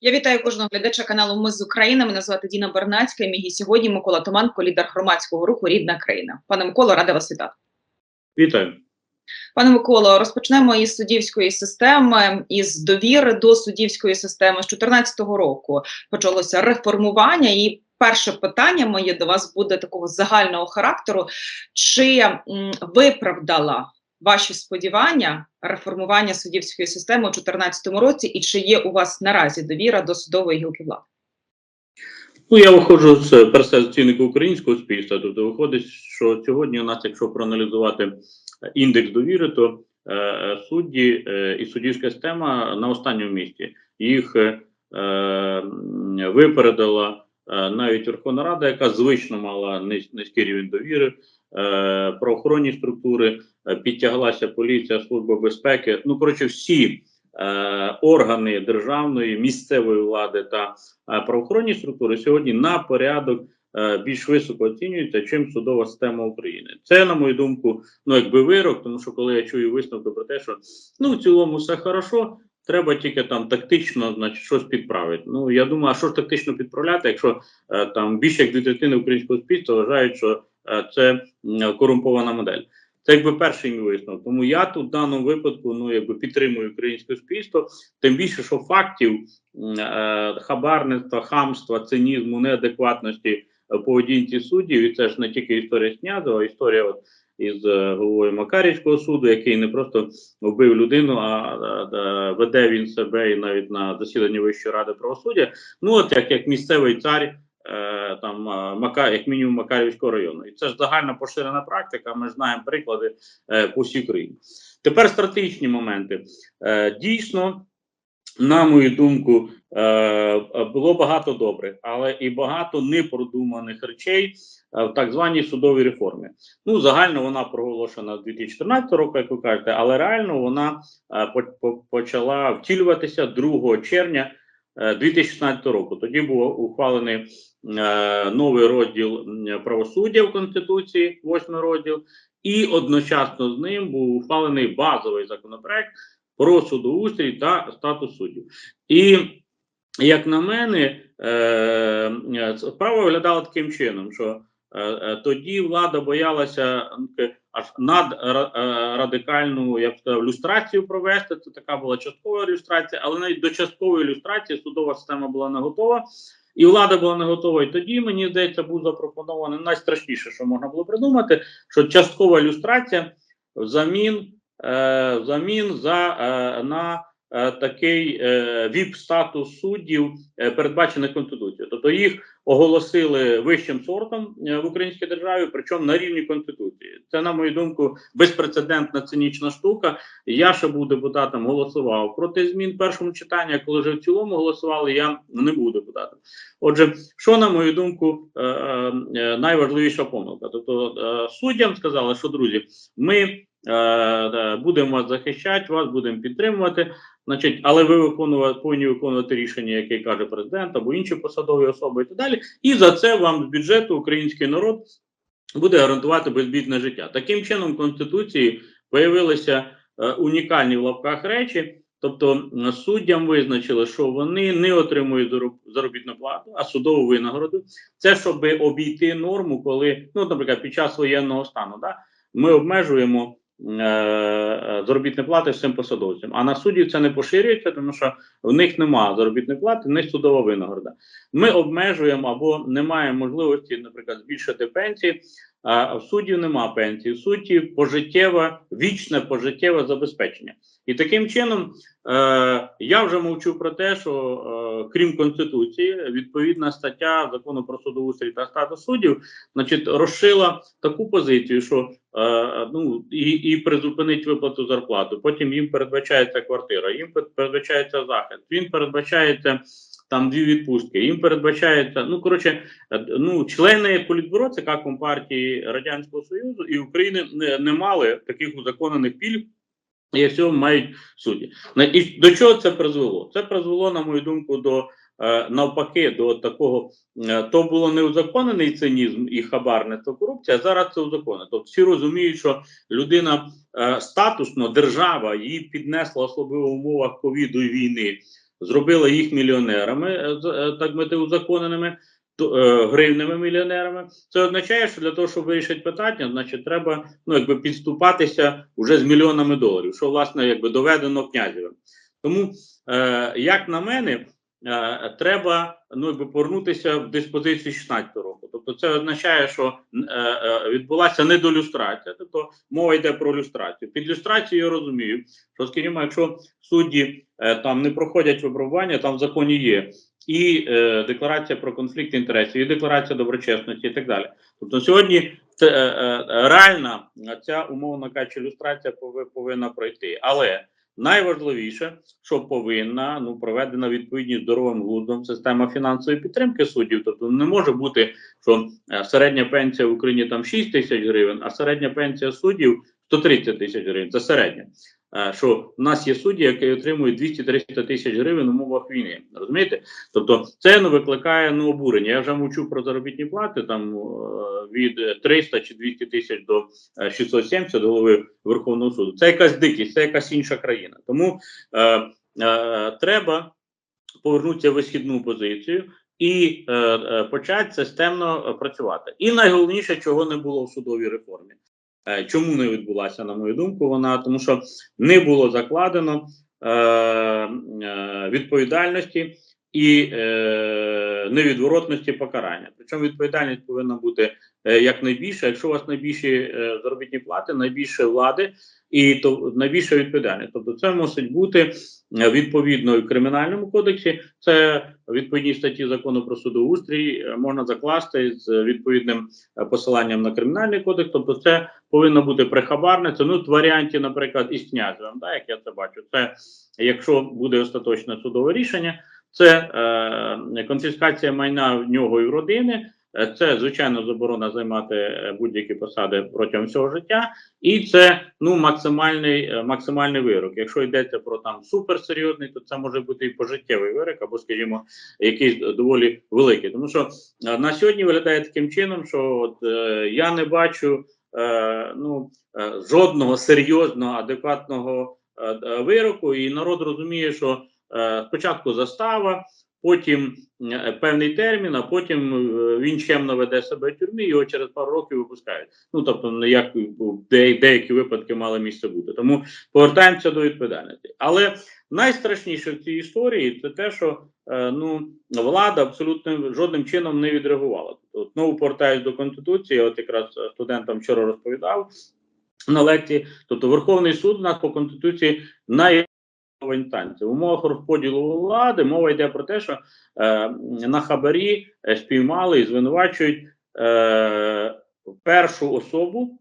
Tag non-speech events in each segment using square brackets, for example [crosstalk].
Я вітаю кожного глядача каналу Ми з України. Мене звати Діна Бернацька. і Мій сьогодні Микола Томанко, лідер громадського руху Рідна країна. Пане Миколо, рада вас вітати. Вітаю. Пане Миколо, розпочнемо із суддівської системи, із довіри до суддівської системи. З 2014 року почалося реформування. І перше питання моє до вас буде такого загального характеру: чи виправдала ваші сподівання реформування суддівської системи у 2014 році, і чи є у вас наразі довіра до судової гілки влади? Ну, я виходжу з персоціннику українського суспільства. Тобто виходить, що сьогодні у нас, якщо проаналізувати індекс довіри, то е, судді е, і суддівська система на останньому місці. Їх е, випередила е, навіть Верховна Рада, яка звично мала низький рівень довіри, правоохоронні структури, е, підтяглася поліція, служба безпеки. Ну, коротше, всі е, органи державної, місцевої влади та е, правоохоронні структури сьогодні на порядок е, більш високо оцінюються, чим судова система України. Це, на мою думку, ну якби вирок, тому що коли я чую висновки про те, що ну в цілому все хорошо. Треба тільки там тактично, значить, щось підправити. Ну я думаю, а що ж тактично підправляти, якщо е, там більше як дві третини українського суспільства вважають, що е, це корумпована модель. Це якби перший мій висновок. Тому я тут в даному випадку ну якби підтримую українське суспільство, тим більше, що фактів е, хабарництва, хамства, цинізму, неадекватності е, поведінці суддів, і це ж не тільки історія Снязова, а історія от із е, головою Макарівського суду, який не просто вбив людину, а е, е, веде він себе і навіть на засіданні Вищої ради правосуддя. Ну от як, як місцевий цар. Е, Там е, Мака, як мінімум Макарівського району, і це ж загальна поширена практика. Ми знаємо приклади е, по всій країні. Тепер стратегічні моменти. Дійсно, на мою думку, було багато добрих, але і багато непродуманих речей в так званій судовій реформі. Ну, загально вона проголошена з 2014 року, як ви кажете, але реально вона по- по- почала втілюватися 2 червня 2016 року. Тоді був ухвалений е, новий розділ правосуддя в Конституції, восьмий розділ, і одночасно з ним був ухвалений базовий законопроект про судоустрій та статус суддів. І як на мене, е, е, справа виглядала таким чином, що е, е, тоді влада боялася ну, аж надрадикальну, я б сказав, люстрацію провести. Це така була часткова люстрація, але навіть до часткової люстрації судова система була не готова. І влада була не готова. І тоді, мені здається, був запропонований найстрашніше, що можна було придумати, що часткова люстрація взамін, е, взамін за, е, на е, такий е, ВІП-статус суддів, е, передбачений Конституцією. Тобто їх оголосили вищим сортом е, в українській державі, причому на рівні Конституції. Це, на мою думку, безпрецедентна цинічна штука. Я ще був депутатом, голосував проти змін в першому читанні. Коли вже в цілому голосували, я не був депутатом. Отже, що на мою думку, е, е, найважливіша помилка? Тобто е, суддям сказали, що друзі, ми е, е, будемо вас захищати, вас будемо підтримувати. Значить, але ви виконувати повинні виконувати рішення, яке каже президент або інші посадові особи, і так далі. І за це вам з бюджету український народ буде гарантувати безбідне життя. Таким чином, в конституції появилися е, унікальні в лапках речі. Тобто суддям визначили, що вони не отримують заробітну плату, а судову винагороду. Це щоб обійти норму, коли, ну, наприклад, під час воєнного стану, да, ми обмежуємо е, е, заробітні плати всім посадовцям. А на суддів це не поширюється, тому що в них немає заробітної плати, в судова винагорода. Ми обмежуємо або немає можливості, наприклад, збільшити пенсії. А в суддів немає пенсії. В суті, пожиттєве, вічне пожиттєве забезпечення. І таким чином е, я вже мовчу про те, що е, крім конституції, відповідна стаття закону про судоустрій та статус суддів, значить, розшила таку позицію, що е, ну і, і призупинить виплату зарплату. Потім їм передбачається квартира, їм передбачається захист. Він передбачається там дві відпустки. Їм передбачається. Ну коротше, ну члени політбюро ЦК Компартії Радянського Союзу і України не, не мали таких узаконених пільг. І всього мають судді. На- І до чого це призвело? Це призвело, на мою думку, до е, навпаки, до такого е, то було не узаконений цинізм і хабарництво корупція, а зараз це узаконено. Тобто всі розуміють, що людина е, статусно, держава її піднесла особливо в умовах ковіду і війни зробила їх мільйонерами, так мати узаконеними, гривневими мільйонерами. Це означає, що для того, щоб вирішити питання, значить, треба ну, якби підступатися вже з мільйонами доларів, що власне якби доведено князевим. Тому, е, як на мене, е, треба ну, якби повернутися в диспозицію 16 року. Тобто, це означає, що е, е, відбулася недолюстрація. Тобто мова йде про люстрацію. Під люстрацією я розумію, що скажімо, якщо судді е, там не проходять випробування, там в законі є і е, декларація про конфлікт інтересів, і декларація доброчесності, і так далі. Тобто сьогодні це, е, е, реальна ця умовна кажучи, люстрація пови- повинна пройти. Але найважливіше, що повинна ну проведена відповідність здоровим глуздом система фінансової підтримки суддів. Тобто не може бути, що е, середня пенсія в Україні там 6 тисяч гривень, а середня пенсія суддів 130 тисяч гривень. Це середня. Е, Що в нас є судді, які отримують 200-300 тисяч гривень в умовах війни. Розумієте? Тобто це ну, викликає ну, обурення. Я вже мовчу про заробітні плати там е, від е, 300 чи 200 тисяч до е, 670 голови Верховного суду. Це якась дикість, це якась інша країна. Тому е, е, треба повернутися в висхідну позицію і е, е, почати системно е, працювати. І найголовніше, чого не було в судовій реформі. Е, чому не відбулася, на мою думку, вона? Тому, що не було закладено е, е, відповідальності і е, невідворотності покарання. Причому відповідальність повинна бути е, якнайбільша. Якщо у вас найбільші е, заробітні плати, найбільше влади і то найбільша відповідальність. Тобто, це мусить бути е, відповідно в кримінальному кодексі. Це відповідні статті закону про судоустрій е, можна закласти з відповідним е, посиланням на кримінальний кодекс. Тобто, це повинно бути прихабарне. Це ну в варіанті, наприклад, із князем, да, як я це бачу. Це якщо буде остаточне судове рішення, це е, конфіскація майна в нього і в родини. Е, Це звичайно заборона займати е, будь-які посади протягом всього життя, і це ну максимальний е, максимальний вирок. Якщо йдеться про там суперсерйозний, то це може бути і пожиттєвий вирок, або, скажімо, якийсь доволі великий. Тому що на сьогодні виглядає таким чином, що от, е, я не бачу е, ну жодного серйозного адекватного е, вироку, і народ розуміє, що спочатку застава, потім е, певний термін, а потім е, він чемно веде себе в тюрмі, його через пару років випускають. Ну тобто, як де, деякі випадки мали місце бути. Тому повертаємося до відповідальності. Але найстрашніше в цій історії це те, що е, ну влада абсолютно жодним чином не відреагувала. Тобто, знову повертаюсь до конституції. От якраз е, студентам вчора розповідав на лекції. Тобто, Верховний суд у нас по конституції най інстанція. В умовах розподілу влади мова йде про те, що е, на хабарі е, спіймали і звинувачують е, першу особу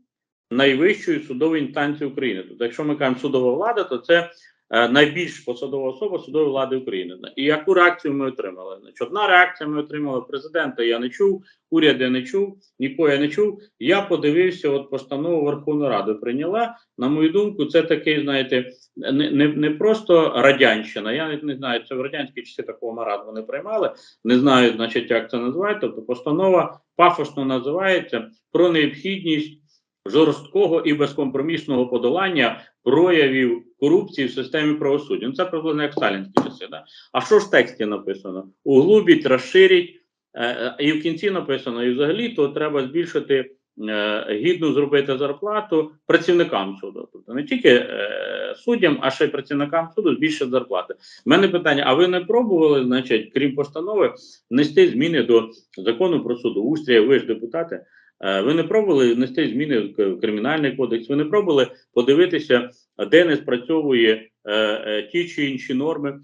найвищої судової інстанції України. Тобто, якщо ми кажемо судова влада, то це найбільш посадова особа судової влади України. І яку реакцію ми отримали? Значить, одна реакція ми отримали президента. Я не чув, уряд я не чув, нікого я не чув. Я подивився, от постанову Верховної Ради прийняла. На мою думку, це такий, знаєте, не, не, не просто радянщина. Я не, знаю, це в радянські часи такого нараду не приймали. Не знаю, значить, як це називають. Тобто, постанова пафосно називається про необхідність жорсткого і безкомпромісного подолання проявів корупції в системі правосуддя. Ну, це приблизно як сталінські часи. Да? А що ж в тексті написано? Углубіть, розширіть, е, е, і в кінці написано, і взагалі то треба збільшити. е, Гідну зробити зарплату працівникам суду, тобто не тільки е, суддям, а ще й працівникам суду збільшити зарплати. У мене питання: а ви не пробували, значить, крім постанови, внести зміни до закону про судоустрій? Ви ж депутати. Е, Ви не пробували внести зміни в кримінальний кодекс? Ви не пробували подивитися, де не спрацьовує е, е, ті чи інші норми?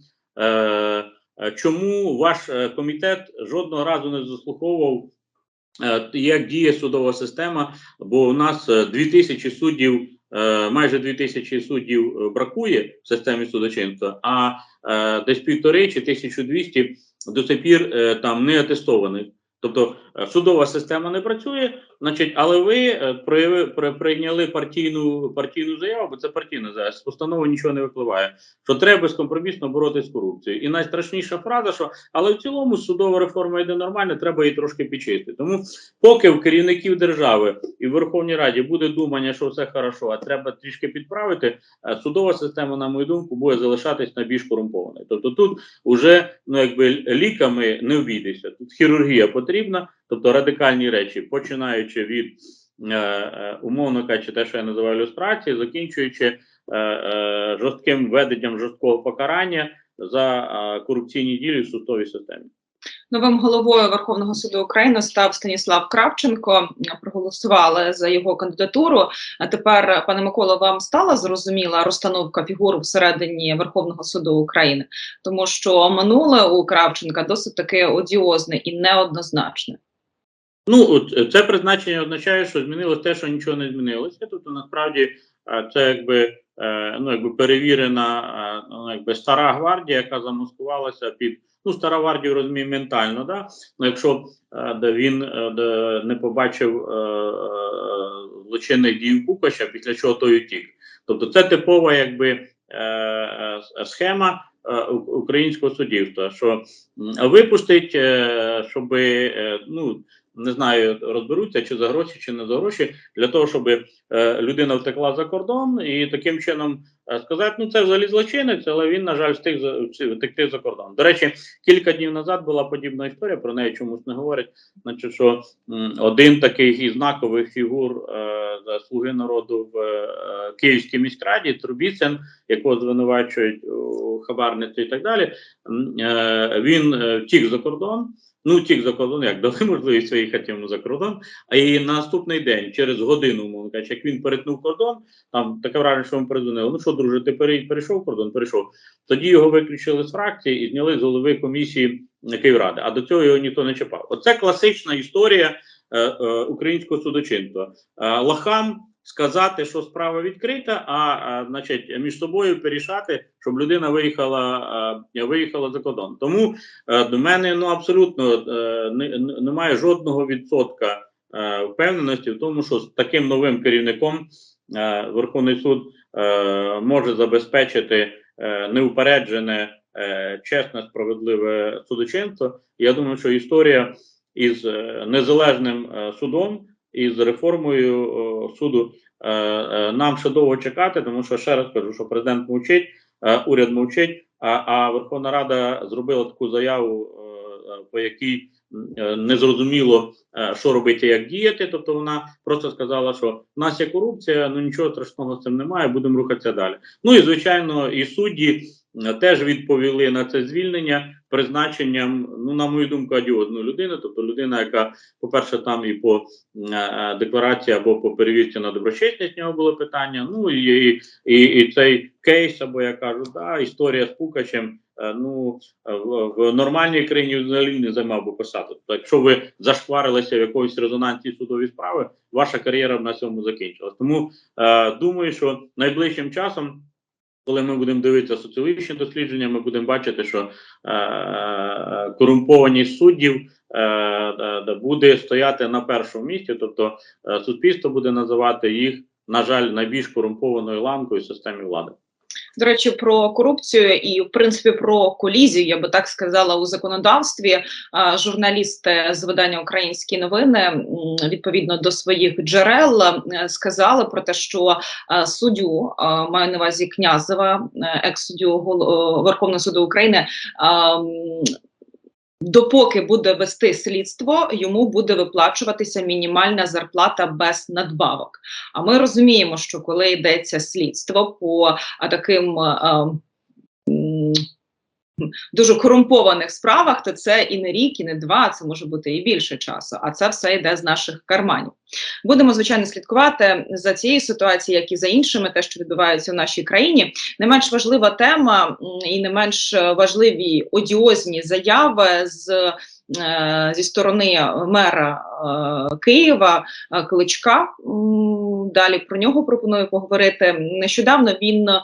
Чому ваш комітет жодного разу не заслуховував, як діє судова система? Бо у нас е, 2000 суддів, майже 2000 суддів бракує в системі судочинства, а десь півтори чи 1200 до сих пір там не атестованих. Тобто е, судова система не працює. Значить, але ви е, прояви, прийняли партійну партійну заяву, бо це партійна заява, з постанови нічого не випливає. Що треба безкомпромісно боротися з корупцією. І найстрашніша фраза, що але в цілому судова реформа йде нормально, треба її трошки підчистити. Тому поки в керівників держави і в Верховній Раді буде думання, що все хорошо, а треба трішки підправити, е, судова система, на мою думку, буде залишатись найбільш корумпованою. Тобто тут уже ну якби ліками не обійдеться. Тут хірургія потрібна, тобто радикальні речі, починаючи від е, е, умовно кажучи, те, що я називаю ілюстрації, закінчуючи е, жорстким введенням жорсткого покарання за корупційні дії в судовій системі. Новим головою Верховного суду України став Станіслав Кравченко. Проголосували за його кандидатуру. А тепер, пане Микола, вам стала зрозуміла розстановка фігур всередині Верховного суду України, тому що минуле у Кравченка досить таке одіозне і неоднозначне. Ну, е, це призначення означає, що змінилось те, що нічого не змінилося. Тобто, насправді, е, це якби е, ну якби перевірена ну, якби стара гвардія, яка замаскувалася під ну стара гвардію розуміє ментально. Да? Ну, якщо де він де не побачив злочинних дій Кукача, після чого той утік. Тобто, це типова якби схема українського суддівства, що випустить, щоб ну не знаю, розберуться чи за гроші, чи не за гроші, для того, щоб е, людина втекла за кордон і таким чином е, сказати, ну це взагалі злочинець, але він, на жаль, встиг втекти за кордон. До речі, кілька днів назад була подібна історія, про неї чомусь не говорять. Значить, що один таких із знакових фігур е, слуги народу в Київській міськраді, Трубіцин, якого звинувачують у хабарниці і так далі, він втік за кордон. Ну, втік за кордон, як дали [laughs] можливість виїхати йому за кордон. А і на наступний день, через годину, мовно кажучи, як він перетнув кордон, там таке враження, що йому передзвонили. Ну що, друже, ти пере- перейшов кордон? Перейшов. Тоді його виключили з фракції і зняли з голови комісії Київради. А до цього його ніхто не чіпав. Оце класична історія е, е, українського судочинства. Е, лахам сказати, що справа відкрита, а, значить між собою порішати, щоб людина виїхала, виїхала за кордон. Тому Е, До мене ну абсолютно е, не- не- немає жодного відсотка е, впевненості в тому, що з таким новим керівником Верховний суд може забезпечити неупереджене, чесне, справедливе судочинство. Я думаю, що історія із незалежним судом і з реформою е, суду е, е, нам ще довго чекати, тому що ще раз кажу, що президент мовчить, уряд мовчить. А, Верховна Рада зробила таку заяву, по якій не зрозуміло, що робити, як діяти. Тобто вона просто сказала, що в нас є корупція, ну нічого страшного з цим немає, будемо рухатися далі. Ну і звичайно, і судді теж відповіли на це звільнення призначенням, ну на мою думку, одіозної людини, тобто людина, яка, по-перше, там і по е, декларації або по перевірці на доброчесність нього було питання. Ну і, і, і, і цей кейс, або я кажу, да, історія з Пукачем. е, Ну в, в нормальній країні взагалі не займав би посаду. Тобто, якщо ви зашкварилися в якоїсь резонансній судовій справи, ваша кар'єра б на цьому закінчилась. Тому е, думаю, що найближчим часом, коли ми будемо дивитися соціологічні дослідження, ми будемо бачити, що е, корумпованість суддів е, е, е, буде стояти на першому місці, тобто е, суспільство буде називати їх, на жаль, найбільш корумпованою ланкою в системі влади. До речі, про корупцію і в принципі про колізію, я би так сказала, у законодавстві. Журналісти з видання Українські новини відповідно до своїх джерел е, сказали про те, що е, суддю е, маю на увазі Князева, е, екс-суддю Гол- е, Верховного суду України. Допоки буде вести слідство, йому буде виплачуватися мінімальна зарплата без надбавок. А ми розуміємо, що коли йдеться слідство по таким а, м, дуже корумпованих справах, то це і не рік, і не два, це може бути і більше часу. А це все йде з наших карманів. Будемо звичайно слідкувати за цією ситуацією, як і за іншими, те, що відбувається в нашій країні. Не менш важлива тема і не менш важливі одіозні заяви з. е, Зі сторони мера е, Києва е, Кличка далі про нього пропоную поговорити. Нещодавно він е,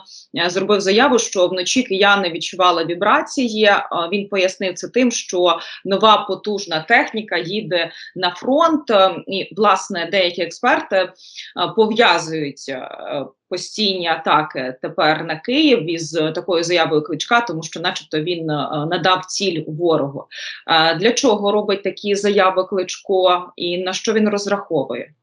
зробив заяву, що вночі кияни відчували вібрації. Е, Він пояснив це тим, що нова потужна техніка їде на фронт, е, і власне деякі експерти пов'язують постійні атаки тепер на Київ із такою заявою Кличка, тому що, начебто, він надав ціль ворогу. Для чого робить такі заяви Кличко і на що він розраховує?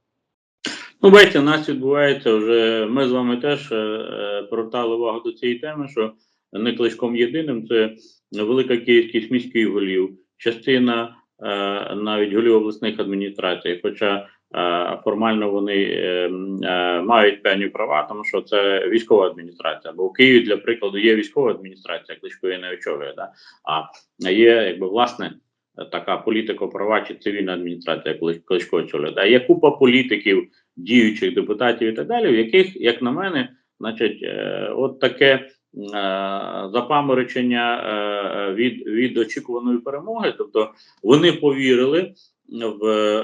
Ну, бачите, у нас відбувається вже. Ми з вами теж е, привертали увагу до цієї теми, що не кличком єдиним це велика кількість міських голів, частина е, навіть голів обласних адміністрацій. Хоча е, формально вони е, е, мають певні права, тому що це військова адміністрація. Бо в Києві, для прикладу, є військова адміністрація, кличко її не очолює, да? а є якби власне. Така політико-права чи цивільна адміністрація, коли очолює. Да? Є купа політиків, діючих депутатів і так далі, в яких, як на мене, значить, е, от таке е, запаморочення е, від, від очікуваної перемоги. Тобто вони повірили в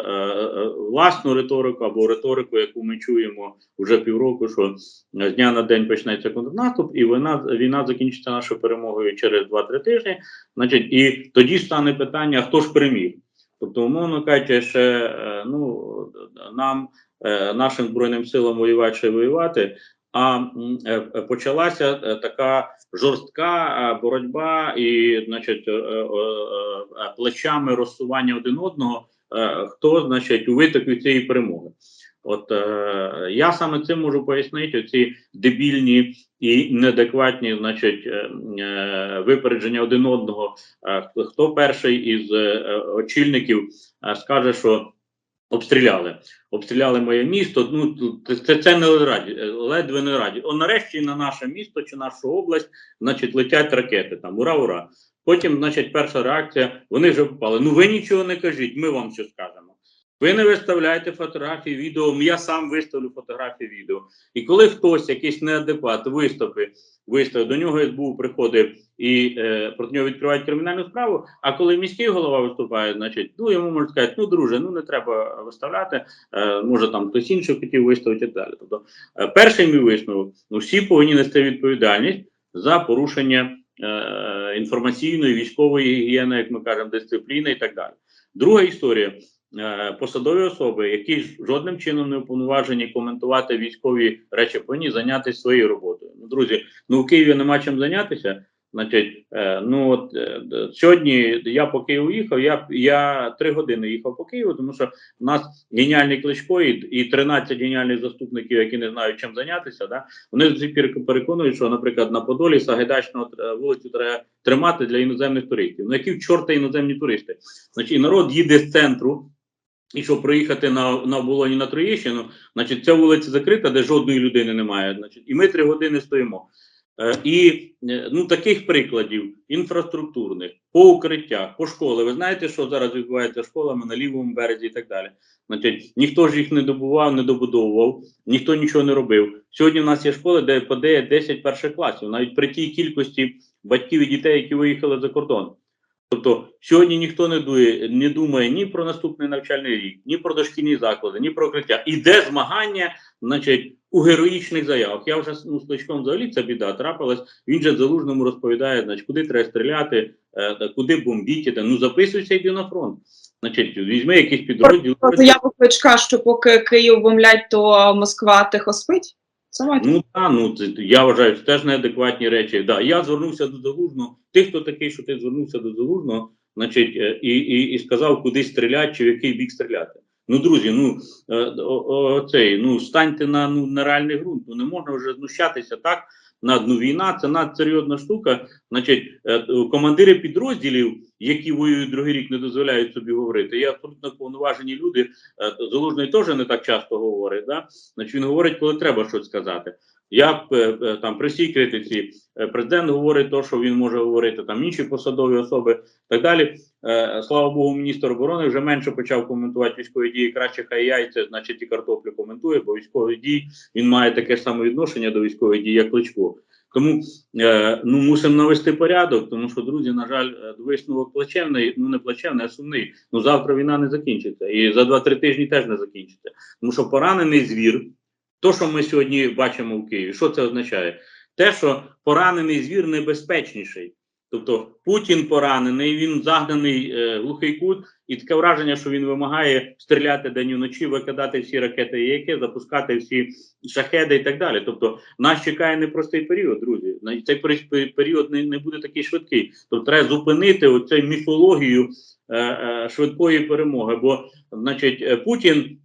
власну риторику або риторику, яку ми чуємо вже півроку, що з дня на день почнеться контрнаступ, і війна, війна закінчиться нашою перемогою через 2-3 тижні. Значить, і тоді стане питання: хто ж переміг? Тобто, умовно кажучи, ще ну нам нашим збройним силам воювати воювати. А е, е, почалася е, така жорстка е, боротьба і, значить, е, е, е, плечами розсування один одного. е, Хто, значить, у витоку цієї перемоги? От е, я саме цим можу пояснити ці дебільні і неадекватні, значить, е, е, випередження один одного. Е, хто- перший із е, е, очільників е, скаже, що обстріляли. Обстріляли моє місто. Ну це, це не раді, е, ледве не раді. О, нарешті на наше місто чи нашу область, значить, летять ракети. Там ура, ура. Потім, значить, перша реакція. Вони вже попали. Ну ви нічого не кажіть, ми вам що скажемо. Ви не виставляєте фотографії, відео. Я сам виставлю фотографії відео. І коли хтось, якийсь неадекват, виступи, виставив, до нього СБУ приходить і е, проти нього відкривають кримінальну справу. А коли міський голова виступає, значить, ну йому можуть сказати, ну друже, ну не треба виставляти. Е, може там хтось інший хотів виставити і далі. Тобто, е, перший мій висновок: ну всі повинні нести відповідальність за порушення е, інформаційної, військової гігієни, як ми кажемо, дисципліни і так далі. Друга історія. Е, Посадові особи, які жодним чином не уповноважені коментувати військові речі, повинні зайнятися своєю роботою. Ну, друзі, ну в Києві нема чим зайнятися. Значить, е, ну от е, сьогодні я по Києву їхав. Я я три години їхав по Києву, тому що в нас геніальний кличко і, і 13 геніальних заступників, які не знають чим зайнятися. Да? Вони до сих пір переконують, що, наприклад, на Подолі Сагайдачного тр- вулицю треба тримати для іноземних туристів. Ну які в чорта іноземні туристи? Значить, народ їде з центру. І щоб проїхати на, на Оболоні на Троєщину, значить, ця вулиця закрита, де жодної людини немає. Значить, і ми три години стоїмо. Е, і е, ну, таких прикладів інфраструктурних, по укриттях, по школи. Ви знаєте, що зараз відбувається школами на лівому березі і так далі. Значить, ніхто ж їх не добував, не добудовував, ніхто нічого не робив. Сьогодні в нас є школи, де падає 10 перших класів, навіть при тій кількості батьків і дітей, які виїхали за кордон. Тобто сьогодні ніхто не дує, не думає ні про наступний навчальний рік, ні про дошкільні заклади, ні про укриття. Іде змагання, значить, у героїчних заявах. Я вже ну, з Кличком взагалі ця біда трапилась. Він же залужному розповідає, значить, куди треба стріляти, е, куди бомбіти. Ну записуйся, йди на фронт. Значить, візьми якийсь підрозділ. Заяву Кличка, що поки Київ бомблять, то Москва тихо спить? Це. Ну так, ну це я вважаю, що теж неадекватні речі. Да, я звернувся до залужного. Ти хто такий, що ти звернувся до залужного, значить, е, і, і, і сказав, куди стріляти чи в який бік стріляти. Ну, друзі, ну е, о, о, цей, ну станьте на ну на реальний ґрунт. Ну не можна вже знущатися так. Над одну війна це надсерйозна штука. Значить, е, командири підрозділів, які воюють другий рік, не дозволяють собі говорити. Є абсолютно повноважені люди. Е, Залужний теж не так часто говорить. Да? Значить, він говорить, коли треба щось сказати. Я е, е, там при всій критиці е, президент говорить то, що він може говорити, там інші посадові особи так далі. Слава Богу, міністр оборони вже менше почав коментувати військові дії. Краще хай яйця, значить і картоплю коментує, бо військові дії він має таке саме відношення до військових дій, як Кличко. Тому ну мусимо навести порядок, тому що друзі, на жаль, висновок плачевний, ну не плачевний, а сумний. Ну завтра війна не закінчиться, і за 2-3 тижні теж не закінчиться. Тому що поранений звір То, що ми сьогодні бачимо в Києві, що це означає? Те, що поранений звір небезпечніший. Тобто Путін поранений, він загнаний е, глухий кут, і таке враження, що він вимагає стріляти день і вночі, викидати всі ракети, які запускати всі шахеди і так далі. Тобто нас чекає непростий період, друзі. Цей пері- період не, не буде такий швидкий. Тобто треба зупинити оцю міфологію е, е, швидкої перемоги. Бо, значить, е, Путін.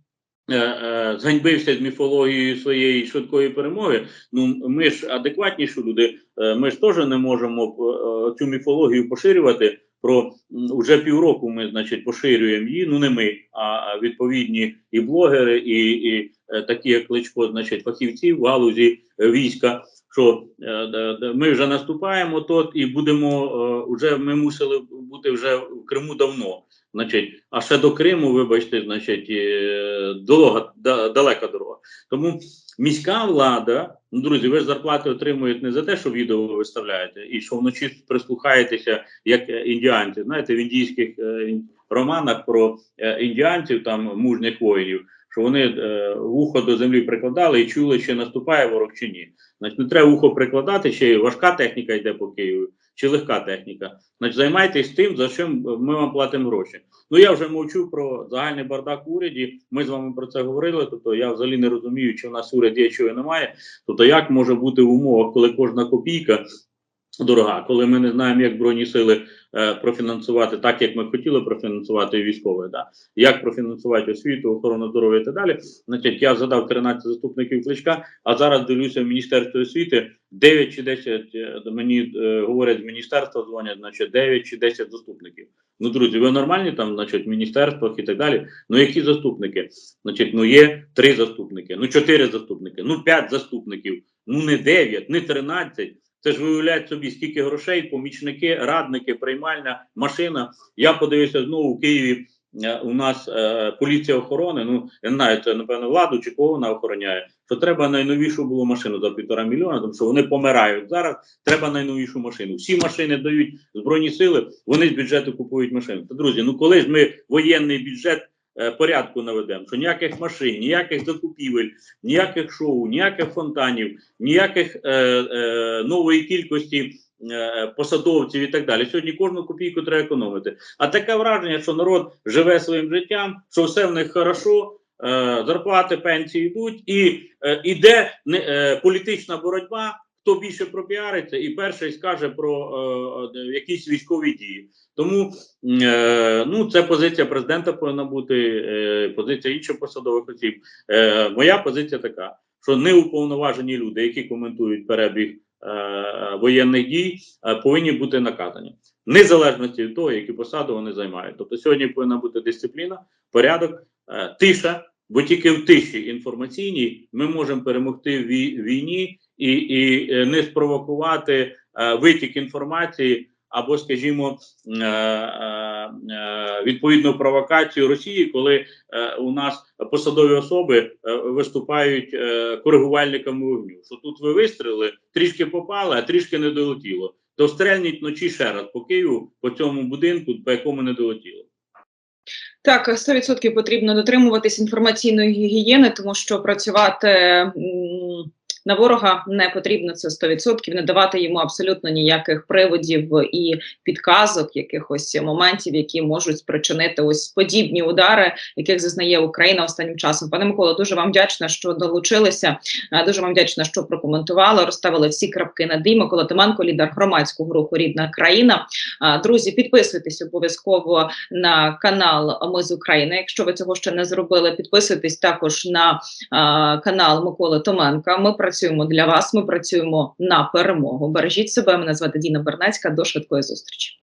Е, е, Зганьбився з міфологією своєї швидкої перемоги. Ну ми ж адекватніші люди. е, Ми ж теж не можемо е, е, цю міфологію поширювати. Про м, уже півроку ми, значить, поширюємо її. Ну не ми, а відповідні і блогери, і, і е, такі як Кличко, значить, фахівці в галузі е, війська. Що е, ми вже наступаємо тут і будемо е, вже ми мусили бути вже в Криму давно. Значить, а ще до Криму, вибачте, значить, е, дорога далека дорога. Тому міська влада, ну друзі, ви ж зарплати отримуєте не за те, що відео ви виставляєте, і що вночі прислухаєтеся, як е, індіанці. Знаєте, в індійських е, романах про індіанців, там мужніх воїнів, що вони вухо до землі прикладали і чули, чи наступає ворог чи ні. Значить, не треба вухо прикладати, ще й важка техніка йде по Києву, чи легка техніка. Значить, займайтесь тим, за що ми вам платимо гроші. Ну я вже мовчу про загальний бардак в уряді. Ми з вами про це говорили. Тобто я взагалі не розумію, чи в нас уряд є, чого немає. Тобто, як може бути в умовах, коли кожна копійка дорога, коли ми не знаємо, як збройні сили е, профінансувати так, як ми хотіли профінансувати військове, да як профінансувати освіту, охорону здоров'я і так далі. Значить, я задав 13 заступників кличка, а зараз дивлюся в міністерстві освіти 9 чи 10, е, мені е, говорять з міністерства, дзвонять, значить 9 чи 10 заступників. Ну, друзі, ви нормальні там, значить, в міністерствах і так далі. Ну, які заступники? Значить, ну є три заступники, ну чотири заступники, ну п'ять заступників, ну не 9, не 13. Це ж виявляють собі, скільки грошей, помічники, радники, приймальна машина. Я подивився знову в Києві. е, У нас е, поліція охорони. Ну я не знаю, це напевно владу чи кого вона охороняє. Що треба найновішу було машину за півтора мільйона, тому що вони помирають зараз. Треба найновішу машину. Всі машини дають збройні сили. Вони з бюджету купують машини. То друзі, ну коли ж ми воєнний бюджет порядку наведемо, що ніяких машин, ніяких закупівель, ніяких шоу, ніяких фонтанів, ніяких е, е, нової кількості е, посадовців і так далі. Сьогодні кожну копійку треба економити. А таке враження, що народ живе своїм життям, що все в них хорошо. е, Зарплати, пенсії йдуть, і е, іде е, політична боротьба. Хто більше пропіариться, і перший скаже про е, е, якісь військові дії. Тому е, ну це позиція президента повинна бути, е, позиція інших посадових осіб. Е, моя позиція така, що неуповноважені люди, які коментують перебіг е, воєнних дій, е, повинні бути наказані. Незалежності від того, які посади вони займають. Тобто сьогодні повинна бути дисципліна, порядок, е, тиша, бо тільки в тиші інформаційній ми можемо перемогти в війні і, і е, не спровокувати е, витік інформації або, скажімо, е, відповідну провокацію Росії, коли у нас посадові особи виступають коригувальниками вогню. Що тут ви вистріли, трішки попали, а трішки не долетіло. То стрельніть вночі ще раз по Києву, по цьому будинку, по якому не долетіло. Так, 100% потрібно дотримуватись інформаційної гігієни, тому що працювати на ворога не потрібно це 100%, не давати йому абсолютно ніяких приводів і підказок, якихось моментів, які можуть спричинити ось подібні удари, яких зазнає Україна останнім часом. Пане Микола, дуже вам вдячна, що долучилися. Е, Дуже вам вдячна, що прокоментували, розставили всі крапки над «і». Микола Тиманко, лідер громадського руху Рідна країна. А, Друзі, підписуйтесь обов'язково на канал Ми з України. Якщо ви цього ще не зробили, підписуйтесь також на канал Миколи Томенка. Ми працюємо для вас. Ми працюємо на перемогу. Бережіть себе. Мене звати Діна Бернацька. До швидкої зустрічі.